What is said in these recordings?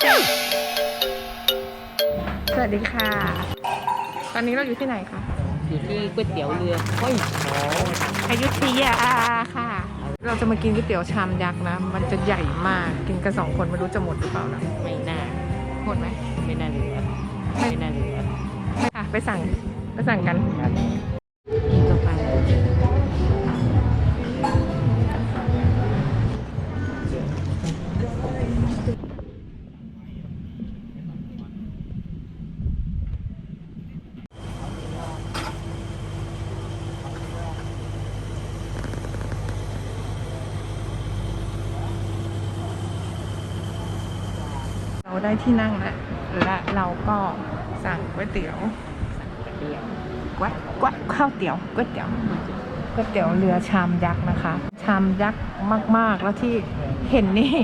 สวัสดีค่ะ ตอนนี้เราอยู่ที่ไหนคะ อยู่ที่ก๋วยเตี๋ยวเรือเฮ้ยอยุทธยาค่ะ เราจะมากินก๋วยเตี๋ยวชามยักษ์นะ มันจะใหญ่มาก กินกันสองคนไม่รู้จะหมดหรือเปล่านะ ไม่น่า หมดไหม ไม่น่าเหลือไม่น่าเหลือไม่ค่ะ ไปสั่ง ไปสั่งกัน เราได้ที่นั่งแล้วและเราก็สั่งก๋วยเตี๋ยวก๋วยก๋วยข้าวเตี๋ยวก๋วยเตี๋ยวก๋วยเตี๋ยวเรือชามยักษ์นะคะ ชามยักษ์มากๆแล้วที่เห็นนี่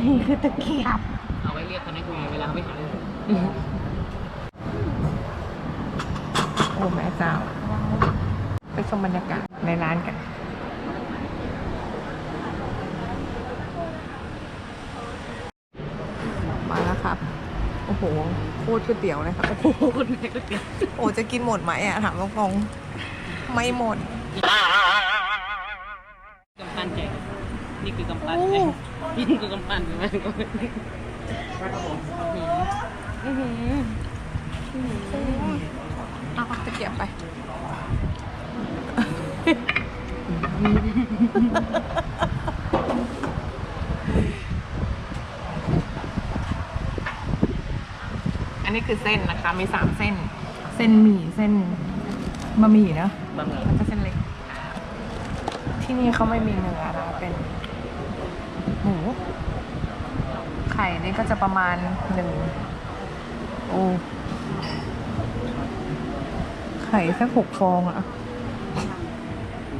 นี่คือตะเกียบเอาไว้เรียกพนักงานเวลาไม่หาโอ้แม่เจ้าไปชมบรรยากาศในร้านกัน มาแล้วครับ โอ้โหโคตรก๋วยเตี๋ยวเลยครับโอ้โหคนไหนก๋วยเตี๋ยวโอ้จะกินหมดไหมอะถามตรงๆไม่หมดกำปั้นใจนี่คือกำปั้นใจนี่คือกำปั้นใช่ไหมอือหือเอาตะเกียบไป นนี้คือเส้นนะคะ มีสามเส้น เส้นหมี่เส้นบะหมี่เนอะบะหมี่แล้วก็เส้นเล็ก ที่นี่เขาไม่มีเนื้อนะเป็นหมู ไข่นี่ก็จะประมาณหนึ่งโอ้ไข่สักหกฟองอะ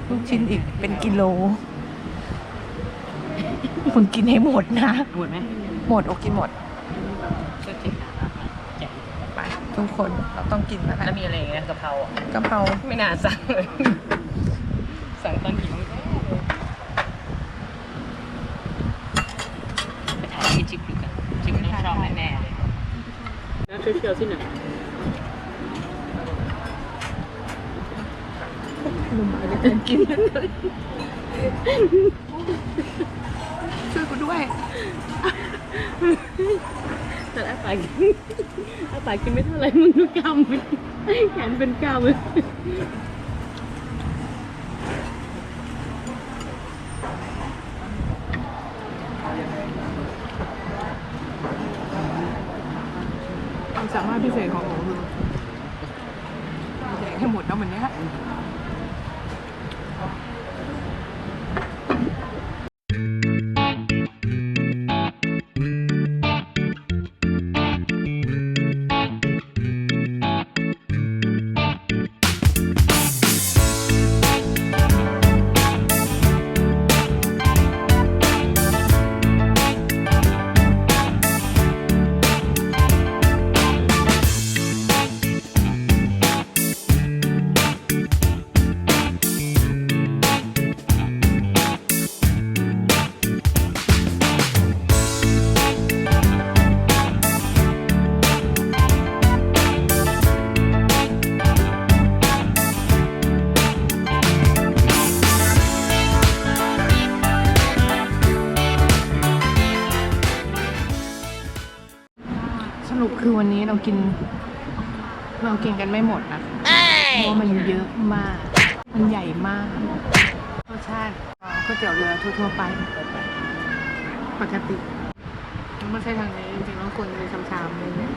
ลูกชิ้นอีกเป็นกิโล คุณกินให้หมดนะ หมดไหม หมดโอกินหมด ก็เจ็ดแจก ไป ทุกคนเราต้องกินแล้วแหแล้วละมีอะไรอีกนะกะเพราอะกะเพราไม่น่าสั่งเลย สั่งตอนหิวแน่เลยไปถ่ายที่จิ๊บดูกันจิ๊บต้องชอบแน่ๆเลยแล้วเชียวๆที่ไหนกินช่วยกูด้วยแต่อาปากกินอา ปากกินไม่เท่าไรมึงดูกำมันแขนเป็นกล้ามเลยความสามารถพิเศษของหนูคือแดกให้หมดแล้วเหมือนเนี้ย รุปคือวันนี้เรากิน เรากินกันไม่หมดนะเพราะว่ามันเยอะมาก มันใหญ่มากรสชาติก๋วยเตี๋ยวเรือทั่วๆไป ปกติมันไม่ใช่ทางนี้จริงๆแล้วควรจะเป็นชามๆเลยเนี่ย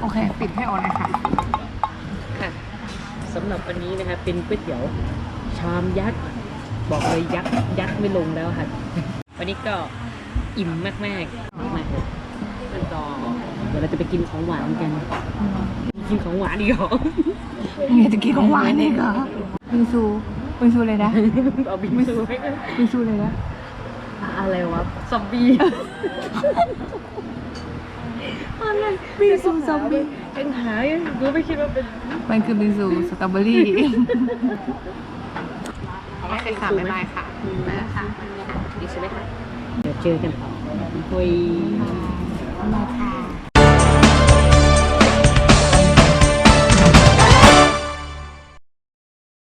โอเค ปิดให้ออนเลยค่ะค่ะสำหรับวันนี้นะคะเป็นก๋วยเตี๋ยวชามยักษ์ บอกเลยยักษ์ยักษ์ไม่ลงแล้วค่ะ วันนี้ก็ อิ่มมากๆมากมากเลยมันต่อเดี๋ยวเราจะไปกินของหวานกัน กินของหวานดีกว่าเมียจะกินของหวานอีกเหรอบิงซูบิงซูเลยนะเอาบิงซูไหมบิงซูเลยนะอะไรวะซอมบี้อะไรบิงซูซอมบี้ยังหาอยู่กูไม่คิดว่าเป็นมันคือบิงซูสตรอเบอรี่โอเคค่ะบ๊ายบายค่ะดีใช่ไหมคะเดี๋ยว เจอกันต่อคุย มาค่ะ